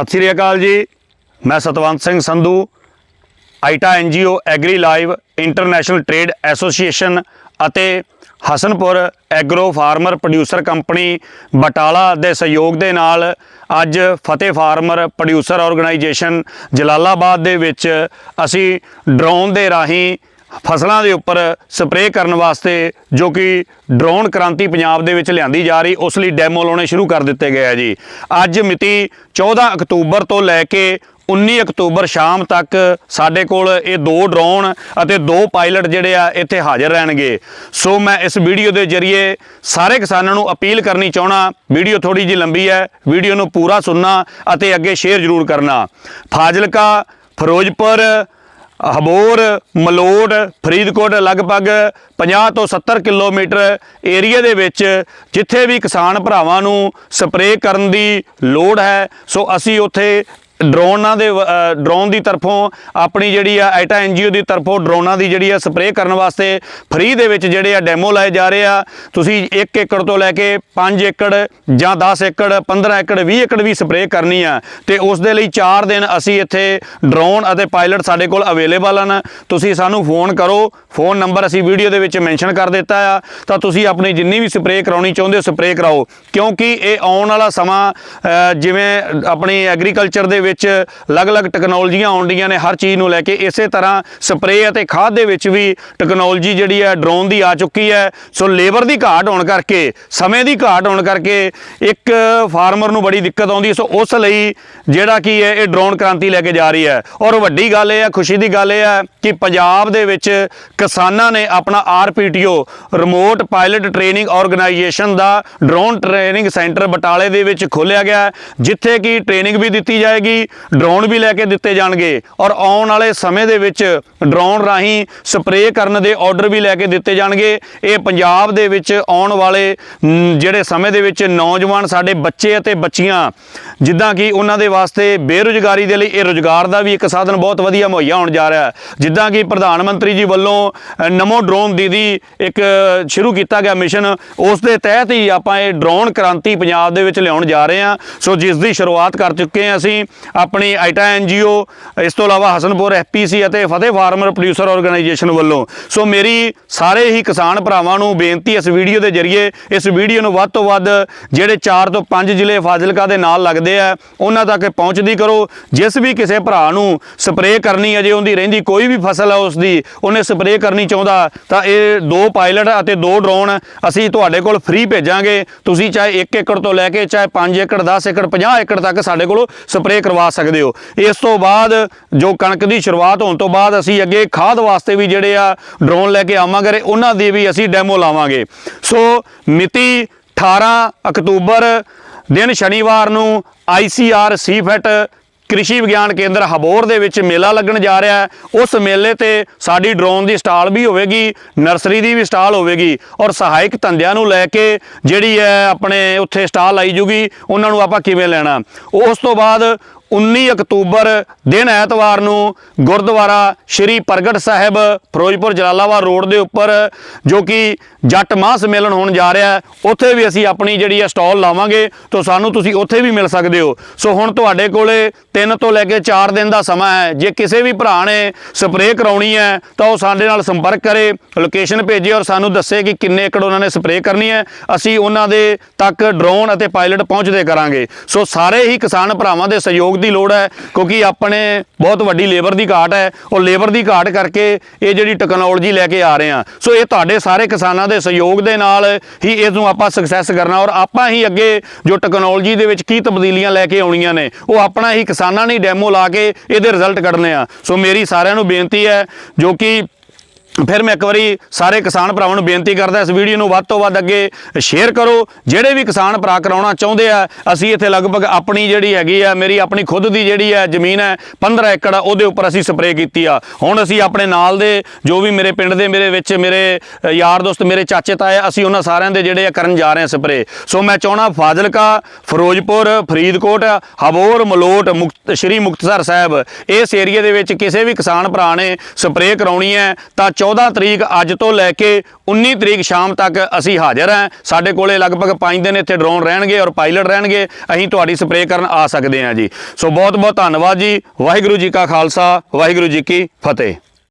ਸਤਿ ਸ੍ਰੀ ਅਕਾਲ ਜੀ। ਮੈਂ Satwant Singh Sandhu, ਆਈਟਾ NGO agri live international trade association ਅਤੇ Hasanpur agro farmer producer company Batala ਦੇ ਸਹਿਯੋਗ ਦੇ ਨਾਲ ਅੱਜ ਫਤਿਹ ਫਾਰਮਰ ਪ੍ਰੋਡਿਊਸਰ ਆਰਗੇਨਾਈਜੇਸ਼ਨ ਜਲਾਲਾਬਾਦ ਦੇ ਵਿੱਚ ਅਸੀਂ ਡਰੋਨ ਦੇ ਰਾਹੀਂ ਫਸਲਾਂ ਦੇ ਉੱਪਰ ਸਪਰੇਅ ਕਰਨ ਵਾਸਤੇ ਜੋ ਕਿ ਡਰੋਨ ਕ੍ਰਾਂਤੀ ਪੰਜਾਬ ਦੇ ਵਿੱਚ ਲਿਆਂਦੀ ਜਾ ਰਹੀ, ਉਸ ਲਈ ਡੈਮੋ ਲਾਉਣੇ ਸ਼ੁਰੂ ਕਰ ਦਿੱਤੇ ਗਏ ਆ ਜੀ। ਅੱਜ ਮਿਤੀ 14 ਅਕਤੂਬਰ ਤੋਂ ਲੈ ਕੇ 19 ਅਕਤੂਬਰ ਸ਼ਾਮ ਤੱਕ ਸਾਡੇ ਕੋਲ ਇਹ ਦੋ ਡਰੋਨ ਅਤੇ ਦੋ ਪਾਇਲਟ ਜਿਹੜੇ ਆ, ਇੱਥੇ ਹਾਜ਼ਰ ਰਹਿਣਗੇ। ਸੋ ਮੈਂ ਇਸ ਵੀਡੀਓ ਦੇ ਜ਼ਰੀਏ ਸਾਰੇ ਕਿਸਾਨਾਂ ਨੂੰ ਅਪੀਲ ਕਰਨੀ ਚਾਹਣਾ ਵੀਡੀਓ ਥੋੜੀ ਜਿਹੀ ਲੰਬੀ ਹੈ, ਵੀਡੀਓ ਨੂੰ ਪੂਰਾ ਸੁਣਨਾ ਅਤੇ ਅੱਗੇ ਸ਼ੇਅਰ ਜ਼ਰੂਰ ਕਰਨਾ। ਫਾਜ਼ਿਲਕਾ, ਫਿਰੋਜ਼ਪੁਰ ਹਬੋਰ, ਮਲੋਟ, ਫਰੀਦਕੋਟ ਲਗਭਗ 50 ਤੋਂ 70 ਕਿਲੋਮੀਟਰ ਏਰੀਆ ਦੇ ਵਿੱਚ ਜਿੱਥੇ ਵੀ ਕਿਸਾਨ ਭਰਾਵਾਂ ਨੂੰ ਸਪਰੇਅ ਕਰਨ ਦੀ ਲੋੜ ਹੈ, ਸੋ ਅਸੀਂ ਉੱਥੇ ਡਰੋਨਾਂ ਦੇ ਡਰੋਨ ਦੀ ਤਰਫੋਂ, ਆਪਣੀ ਜਿਹੜੀ ਆ ਆਈਟਾ ਐਨਜੀਓ ਦੀ ਤਰਫੋਂ ਡਰੋਨਾਂ ਦੀ ਜਿਹੜੀ ਆ ਸਪਰੇਅ ਕਰਨ ਵਾਸਤੇ ਫ੍ਰੀ ਦੇ ਵਿੱਚ ਜਿਹੜੇ ਆ ਡੈਮੋ ਲਾਏ ਜਾ ਰਹੇ ਆ। ਤੁਸੀਂ 1 ਏਕੜ ਤੋਂ ਲੈ ਕੇ 5 ਏਕੜ ਜਾਂ 10 ਏਕੜ 15 ਏਕੜ 20 ਏਕੜ ਵੀ ਸਪਰੇਅ ਕਰਨੀ ਆ। ਤੇ ਉਸ ਦੇ ਲਈ 4 ਦਿਨ ਅਸੀਂ ਇੱਥੇ ਡਰੋਨ ਅਤੇ ਪਾਇਲਟ ਸਾਡੇ ਕੋਲ ਅਵੇਲੇਬਲ ਹਨ। ਤੁਸੀਂ ਸਾਨੂੰ ਫੋਨ ਕਰੋ। ਫੋਨ ਨੰਬਰ ਅਸੀਂ ਵੀਡੀਓ ਦੇ ਵਿੱਚ ਮੈਂਸ਼ਨ ਕਰ ਦਿੱਤਾ ਆ। ਤਾਂ ਤੁਸੀਂ ਆਪਣੀ ਜਿੰਨੀ ਵੀ ਸਪਰੇਅ ਕਰਾਉਣੀ ਚਾਹੁੰਦੇ ਹੋ ਸਪਰੇਅ ਕਰਾਓ। ਕਿਉਂਕਿ ਇਹ ਆਉਣ ਵਾਲਾ ਸਮਾਂ ਜਿਵੇਂ ਆਪਣੀ ਐਗਰੀਕਲਚਰ ਦੇ ਵਿੱਚ ਅਲੱਗ-ਅਲੱਗ ਟੈਕਨੋਲੋਜੀਆਂ ਆਉਂਦੀਆਂ ਨੇ ਹਰ ਚੀਜ਼ ਨੂੰ ਲੈ ਕੇ। ਇਸੇ ਤਰ੍ਹਾਂ ਸਪਰੇਅ ਅਤੇ ਖਾਦ ਦੇ ਵਿੱਚ ਵੀ ਟੈਕਨੋਲੋਜੀ ਜਿਹੜੀ ਹੈ ਡਰੋਨ ਦੀ ਆ ਚੁੱਕੀ ਹੈ। ਸੋ ਲੇਬਰ ਦੀ ਘਾਟ ਹੋਣ ਕਰਕੇ, ਸਮੇਂ ਦੀ ਘਾਟ ਹੋਣ ਕਰਕੇ ਇੱਕ ਫਾਰਮਰ ਨੂੰ ਬੜੀ ਦਿੱਕਤ ਆਉਂਦੀ ਸੋ ਉਸ ਲਈ ਜਿਹੜਾ ਕੀ ਹੈ, ਇਹ ਡਰੋਨ ਕ੍ਰਾਂਤੀ ਲੈ ਕੇ ਜਾ ਰਹੀ ਹੈ। ਔਰ ਵੱਡੀ ਗੱਲ ਇਹ ਹੈ, ਖੁਸ਼ੀ ਦੀ ਗੱਲ ਇਹ ਹੈ ਕਿ ਪੰਜਾਬ ਦੇ ਵਿੱਚ ਕਿਸਾਨਾਂ ਨੇ ਆਪਣਾ RPTO remote pilot training organisation ਦਾ ਡਰੋਨ ਟ੍ਰੇਨਿੰਗ ਸੈਂਟਰ ਬਟਾਲੇ ਦੇ ਵਿੱਚ ਖੋਲ੍ਹਿਆ ਗਿਆ ਜਿੱਥੇ ਕਿ ਟ੍ਰੇਨਿੰਗ ਵੀ ਦਿੱਤੀ ਜਾਏਗੀ। ਡਰੋਨ ਵੀ ਲੈ ਕੇ ਦਿੱਤੇ ਜਾਣਗੇ। ਔਰ ਆਉਣ ਵਾਲੇ ਸਮੇਂ ਦੇ ਵਿੱਚ ਡਰੋਨ ਰਾਹੀਂ ਸਪਰੇਅ ਕਰਨ ਦੇ ਆਰਡਰ ਵੀ ਲੈ ਕੇ ਦਿੱਤੇ ਜਾਣਗੇ। ਇਹ ਪੰਜਾਬ ਦੇ ਵਿੱਚ ਆਉਣ ਵਾਲੇ ਜਿਹੜੇ ਸਮੇਂ ਦੇ ਵਿੱਚ ਨੌਜਵਾਨ ਸਾਡੇ ਬੱਚੇ ਅਤੇ ਬੱਚੀਆਂ, ਜਿੱਦਾਂ ਕਿ ਉਹਨਾਂ ਦੇ ਵਾਸਤੇ ਬੇਰੁਜ਼ਗਾਰੀ ਦੇ ਲਈ ਇਹ ਰੁਜ਼ਗਾਰ ਦਾ ਵੀ ਇੱਕ ਸਾਧਨ ਬਹੁਤ ਵਧੀਆ ਮੁਹੱਈਆ ਹੋਣ ਜਾ ਰਿਹਾ ਹੈ। ਜਿੱਦਾਂ ਕਿ ਪ੍ਰਧਾਨ ਮੰਤਰੀ ਜੀ ਵੱਲੋਂ ਨਮੋ ਡਰੋਨ ਦੀਦੀ ਇੱਕ ਸ਼ੁਰੂ ਕੀਤਾ ਗਿਆ ਮਿਸ਼ਨ ਉਸ ਦੇ ਤਹਿਤ ਹੀ ਆਪਾਂ ਇਹ ਡਰੋਨ ਕ੍ਰਾਂਤੀ ਪੰਜਾਬ ਦੇ ਵਿੱਚ ਲਿਆਉਣ ਜਾ ਰਹੇ ਹਾਂ। ਸੋ ਜਿਸ ਦੀ ਸ਼ੁਰੂਆਤ ਕਰ ਚੁੱਕੇ ਹਾਂ ਅਸੀਂ। ਆਪਣੀ ਆਈਟਾ ਐਨਜੀਓ ਇਸ ਤੋਂ ਇਲਾਵਾ ਹਸਨਪੁਰ ਐਫਪੀਸੀ ਅਤੇ ਫਤਿਹ ਫਾਰਮਰ ਪ੍ਰੋਡਿਊਸਰ ਆਰਗੇਨਾਈਜੇਸ਼ਨ ਵੱਲੋਂ। ਸੋ ਮੇਰੀ ਸਾਰੇ ਹੀ ਕਿਸਾਨ ਭਰਾਵਾਂ ਨੂੰ ਬੇਨਤੀ ਇਸ ਵੀਡੀਓ ਦੇ ਜ਼ਰੀਏ, ਇਸ ਵੀਡੀਓ ਨੂੰ ਵੱਧ ਤੋਂ ਵੱਧ ਜਿਹੜੇ 4 ਤੋਂ 5 ਜ਼ਿਲ੍ਹੇ ਫਾਜ਼ਿਲਕਾ ਦੇ ਨਾਲ ਲੱਗਦੇ ਆ, ਉਹਨਾਂ ਤੱਕ ਪਹੁੰਚਦੀ ਕਰੋ। ਜਿਸ ਵੀ ਕਿਸੇ ਭਰਾ ਨੂੰ ਸਪਰੇਅ ਕਰਨੀ ਅਜੇ ਉਹਦੀ ਰਹਿੰਦੀ ਕੋਈ ਵੀ ਫਸਲ ਹੈ ਉਸ ਦੀ ਉਹਨੇ ਸਪਰੇਅ ਕਰਨੀ ਚਾਹੁੰਦਾ, ਤਾਂ ਇਹ ਦੋ ਪਾਇਲਟ ਅਤੇ ਦੋ ਡਰੋਨ ਅਸੀਂ ਤੁਹਾਡੇ ਕੋਲ ਫ੍ਰੀ ਭੇਜਾਂਗੇ। ਤੁਸੀਂ ਚਾਹੇ 1 ਏਕੜ ਤੋਂ ਲੈ ਕੇ ਚਾਹੇ 5 ਏਕੜ 10 ਏਕੜ 50 ਏਕੜ ਤੱਕ ਸਾਡੇ ਕੋਲ ਸਪਰੇਅ ਕਰਵਾ ਸਕਦੇ ਹੋ। ਇਸ ਤੋਂ ਬਾਅਦ ਜੋ ਕਣਕ ਦੀ ਸ਼ੁਰੂਆਤ ਹੋਣ ਤੋਂ ਬਾਅਦ ਅਸੀਂ ਅੱਗੇ ਖਾਦ ਵਾਸਤੇ ਵੀ ਜਿਹੜੇ ਆ ਡਰੋਨ ਲੈ ਕੇ ਆਵਾਂਗੇ ਉਹਨਾਂ ਦੀ ਵੀ ਅਸੀਂ ਡੈਮੋ ਲਾਵਾਂਗੇ। ਸੋ ਮਿਤੀ 18 ਅਕਤੂਬਰ ਦਿਨ ਸ਼ਨੀਵਾਰ ਨੂੰ ਆਈਸੀਆਰ ਸੀਫੈਟ ਕ੍ਰਿਸ਼ੀ ਵਿਗਿਆਨ ਕੇਂਦਰ ਹਬੋਰ ਦੇ ਵਿੱਚ ਮੇਲਾ ਲੱਗਣ ਜਾ ਰਿਹਾ ਹੈ। ਉਸ ਮੇਲੇ ਤੇ ਸਾਡੀ ਡਰੋਨ ਦੀ ਸਟਾਲ ਵੀ ਹੋਵੇਗੀ, ਨਰਸਰੀ ਦੀ ਵੀ ਸਟਾਲ ਹੋਵੇਗੀ ਔਰ ਸਹਾਇਕ ਧੰਦਿਆਂ ਨੂੰ ਲੈ ਕੇ ਜਿਹੜੀ ਹੈ ਆਪਣੇ ਉੱਥੇ ਸਟਾਲ ਆਈ ਜੂਗੀ, ਉਹਨਾਂ ਨੂੰ ਆਪਾਂ ਕਿਵੇਂ ਲੈਣਾ। ਉਸ ਤੋਂ ਬਾਅਦ 19 ਅਕਤੂਬਰ ਦਿਨ ਐਤਵਾਰ ਨੂੰ ਗੁਰਦੁਆਰਾ ਸ਼੍ਰੀ ਪ੍ਰਗਟ ਸਾਹਿਬ ਫਿਰੋਜ਼ਪੁਰ ਜਲਾਲਾਬਾਦ ਰੋਡ ਦੇ ਉੱਪਰ ਜੋ ਕਿ ਜੱਟ ਮਾਹ ਸੰਮੇਲਨ ਹੋਣ ਜਾ ਰਿਹਾ ਹੈ, ਉੱਥੇ ਵੀ ਅਸੀਂ ਆਪਣੀ ਜਿਹੜੀ ਹੈ ਸਟਾਲ ਲਾਵਾਂਗੇ ਤਾਂ ਸਾਨੂੰ ਤੁਸੀਂ ਉੱਥੇ ਵੀ ਮਿਲ ਸਕਦੇ ਹੋ। ਸੋ ਹੁਣ ਤੁਹਾਡੇ ਕੋਲੇ 3 ਤੋਂ ਲੈ ਕੇ 4 ਦਿਨ ਦਾ ਸਮਾਂ ਹੈ। ਜੇ ਕਿਸੇ ਵੀ ਭਰਾ ਨੇ ਸਪਰੇਅ ਕਰਾਉਣੀ ਹੈ, ਤਾਂ ਉਹ ਸਾਡੇ ਨਾਲ ਸੰਪਰਕ ਕਰੇ, ਲੋਕੇਸ਼ਨ ਭੇਜੇ ਔਰ ਸਾਨੂੰ ਦੱਸੇ ਕਿ ਕਿੰਨੇ ਏਕੜ ਉਹਨਾਂ ਨੇ ਸਪਰੇਅ ਕਰਨੀ ਹੈ। ਅਸੀਂ ਉਹਨਾਂ ਦੇ ਤੱਕ ਡਰੋਨ ਅਤੇ ਪਾਇਲਟ ਪਹੁੰਚਦੇ ਕਰਾਂਗੇ। ਸੋ ਸਾਰੇ ਹੀ ਕਿਸਾਨ ਭਰਾਵਾਂ ਦੇ ਸਹਿਯੋਗ ਦੀ ਲੋੜ ਹੈ, ਕਿਉਂਕਿ ਆਪਣੇ ਬਹੁਤ ਵੱਡੀ ਲੇਬਰ ਦੀ ਘਾਟ ਹੈ ਉਹ ਲੇਬਰ ਦੀ ਘਾਟ ਕਰਕੇ ਇਹ ਜਿਹੜੀ ਟੈਕਨੋਲੋਜੀ ਲੈ ਕੇ ਆ ਰਹੇ ਆ ਸੋ ਇਹ ਤੁਹਾਡੇ ਸਾਰੇ ਕਿਸਾਨਾਂ ਦੇ ਸਹਿਯੋਗ ਦੇ ਨਾਲ ਹੀ ਇਸ ਨੂੰ ਆਪਾਂ ਸਕਸੈਸ ਕਰਨਾ, ਔਰ ਆਪਾਂ ਹੀ ਅੱਗੇ ਜੋ ਟੈਕਨੋਲੋਜੀ ਦੇ ਵਿੱਚ ਕੀ ਤਬਦੀਲੀਆਂ ਲੈ ਕੇ ਆਉਣੀਆਂ ਨੇ, ਉਹ ਆਪਣਾ ਹੀ ਕਿਸਾਨਾਂ ਨੇ ਡੈਮੋ ਲਾ ਕੇ ਇਹਦੇ ਰਿਜ਼ਲਟ ਕੱਢਣੇ ਆ। ਸੋ ਮੇਰੀ ਸਾਰਿਆਂ ਨੂੰ ਬੇਨਤੀ ਹੈ, ਜੋ ਕਿ ਫਿਰ ਮੈਂ ਇੱਕ ਵਾਰੀ ਸਾਰੇ ਕਿਸਾਨ ਭਰਾਵਾਂ ਨੂੰ ਬੇਨਤੀ ਕਰਦਾ ਇਸ ਵੀਡੀਓ ਨੂੰ ਵੱਧ ਤੋਂ ਵੱਧ ਅੱਗੇ ਸ਼ੇਅਰ ਕਰੋ। ਜਿਹੜੇ ਵੀ ਕਿਸਾਨ ਭਰਾ ਕਰਾਉਣਾ ਚਾਹੁੰਦੇ ਆ ਅਸੀਂ ਇੱਥੇ ਲਗਭਗ ਆਪਣੀ ਜਿਹੜੀ ਹੈਗੀ ਆ ਮੇਰੀ ਆਪਣੀ ਖੁਦ ਦੀ ਜਿਹੜੀ ਹੈ ਜ਼ਮੀਨ ਹੈ 15 ਏਕੜ ਆ, ਉਹਦੇ ਉੱਪਰ ਅਸੀਂ ਸਪਰੇਅ ਕੀਤੀ ਆ। ਹੁਣ ਅਸੀਂ ਆਪਣੇ ਨਾਲ ਦੇ ਜੋ ਵੀ ਮੇਰੇ ਪਿੰਡ ਦੇ ਮੇਰੇ ਵਿੱਚ ਮੇਰੇ ਯਾਰ ਦੋਸਤ ਮੇਰੇ ਚਾਚੇ ਤਾਏ ਅਸੀਂ ਉਹਨਾਂ ਸਾਰਿਆਂ ਦੇ ਜਿਹੜੇ ਆ ਕਰਨ ਜਾ ਰਹੇ ਆ ਸਪਰੇਅ ਸੋ ਮੈਂ ਚਾਹਣਾ ਫਾਜ਼ਿਲਕਾ ਫਿਰੋਜ਼ਪੁਰ ਫਰੀਦਕੋਟ ਹਬੋਰ ਮਲੋਟ ਮੁਕਤ ਸ਼੍ਰੀ ਮੁਕਤਸਰ ਸਾਹਿਬ ਇਸ ਏਰੀਆ ਦੇ ਵਿੱਚ ਕਿਸੇ ਵੀ ਕਿਸਾਨ ਭਰਾ ਨੇ ਸਪਰੇਅ ਕਰਾਉਣੀ ਹੈ ਤਾਂ 14 ਤਰੀਕ ਅੱਜ ਤੋਂ ਲੈ ਕੇ 19 ਤਰੀਕ ਸ਼ਾਮ ਤੱਕ ਅਸੀਂ ਹਾਜ਼ਰ ਹਾਂ। ਸਾਡੇ ਕੋਲੇ ਲਗਭਗ 5 ਦਿਨ ਇੱਥੇ ਡਰੋਨ ਰਹਿਣਗੇ ਔਰ ਪਾਇਲਟ ਰਹਿਣਗੇ। ਅਸੀਂ ਤੁਹਾਡੀ ਸਪਰੇਅ ਕਰਨ ਆ ਸਕਦੇ ਹਾਂ ਜੀ। ਸੋ ਬਹੁਤ ਬਹੁਤ ਧੰਨਵਾਦ ਜੀ। ਵਾਹਿਗੁਰੂ ਜੀ ਕਾ ਖਾਲਸਾ, ਵਾਹਿਗੁਰੂ ਜੀ ਕੀ ਫਤਿਹ।